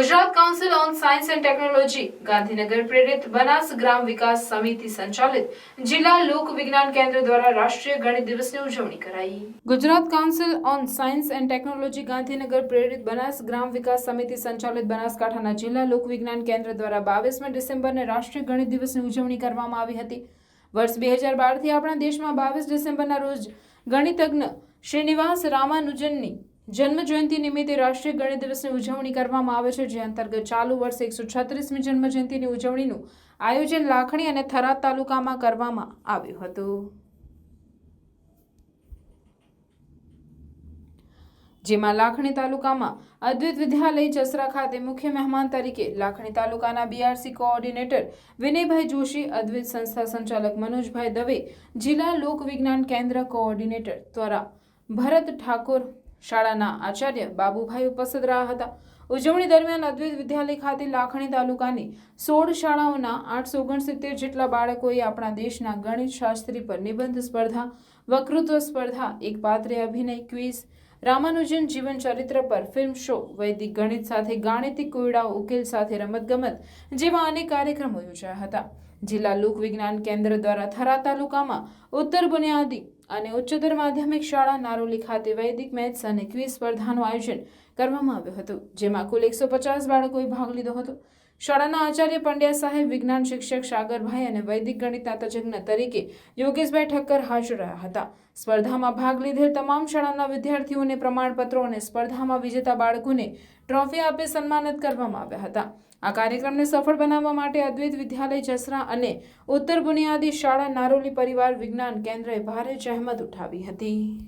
Gujarat council on science and technology Gandhinagar પ્રેરિત બનાસ ગ્રામ વિકાસ સમિતિ સંચાલિત જિલ્લા લોક વિજ્ઞાન કેન્દ્ર દ્વારા રાષ્ટ્રીય ગણિત દિવસની ઉજવણી કરાઈ. Gujarat council on science and technology Gandhinagar પ્રેરિત બનાસ ગ્રામ વિકાસ સમિતિ સંચાલિત બનાસકાંઠાના જિલ્લા લોક વિજ્ઞાન કેન્દ્ર દ્વારા બાવીસમી ડિસેમ્બરને રાષ્ટ્રીય ગણિત દિવસની ઉજવણી કરવામાં આવી હતી. વર્ષ બે હજાર બારથી આપણા દેશમાં બાવીસ ડિસેમ્બરના રોજ ગણિતજ્ઞ શ્રીનિવાસ રામાનુજનની જન્મ જયંતિ નિમિત્તે રાષ્ટ્રીય ગણિત દિવસની ઉજવણી કરવામાં આવે છે, જે અંતર્ગત ચાલુ વર્ષે એકસો છત્રીસમી જન્મ જયંતિની ઉજવણીનું આયોજન લાખણી અને થરાદ તાલુકામાં કરવામાં આવ્યું હતું. જેમાં લાખણી તાલુકામાં અદ્વૈત વિદ્યાલય જસરા ખાતે મુખ્ય મહેમાન તરીકે લાખણી તાલુકાના બીઆરસી કોઓર્ડિનેટર વિનયભાઈ જોશી, અદ્વૈત સંસ્થા સંચાલક મનોજભાઈ દવે, જિલ્લા લોક વિજ્ઞાન કેન્દ્ર કોઓર્ડિનેટર દ્વારા ભરત ઠાકોર શાળાના આચાર્ય બાબુભાઈ ઉપસ્થિત રહ્યા હતા. ઉજવણી દરમિયાન અદ્વૈત વિદ્યાલય ખાતે લાખણી તાલુકાની સોળ શાળાઓના આઠસો ઓગણસિત્તેર જેટલા બાળકોએ આપણા દેશના ગણિત શાસ્ત્રી પર નિબંધ સ્પર્ધા, વક્તૃત્વ સ્પર્ધા, એક પાત્રે અભિનય, ક્વિઝ રામાનુજન જીવન ચરિત્ર પર ફિલ્મ શો વૈદિક ગણિત સાથે ગાણિતિક કોયડાઓ, ઉકેલ સાથે રમતગમત જેવા અનેક કાર્યક્રમો યોજાયા હતા. જિલ્લા લોક વિજ્ઞાન કેન્દ્ર દ્વારા થરા તાલુકામાં ઉત્તર બુનિયાદી અને ઉચ્ચતર માધ્યમિક શાળા નારોલી ખાતે વૈદિક મેથ્સ અને ક્વિઝ સ્પર્ધાનું આયોજન કરવામાં આવ્યું હતું, જેમાં કુલ એકસો પચાસ બાળકોએ ભાગ લીધો હતો. શાળાના આચાર્ય પંડ્યા સાહેબ, વિજ્ઞાન શિક્ષક સાગરભાઈ અને વૈદિક ગણિતના તજજ્ઞ તરીકે યોગેશભાઈ ઠક્કર હાજર રહ્યા હતા. સ્પર્ધામાં ભાગ લીધેલ તમામ શાળાના વિદ્યાર્થીઓને પ્રમાણપત્રો અને સ્પર્ધામાં વિજેતા બાળકોને ટ્રોફી આપી સન્માનિત કરવામાં આવ્યા હતા. આ કાર્યક્રમને સફળ બનાવવા માટે અદ્વૈત વિદ્યાલય જસરા અને ઉત્તર બુનિયાદી શાળા નારોલી પરિવાર વિજ્ઞાન કેન્દ્રએ ભારે જહેમત ઉઠાવી હતી.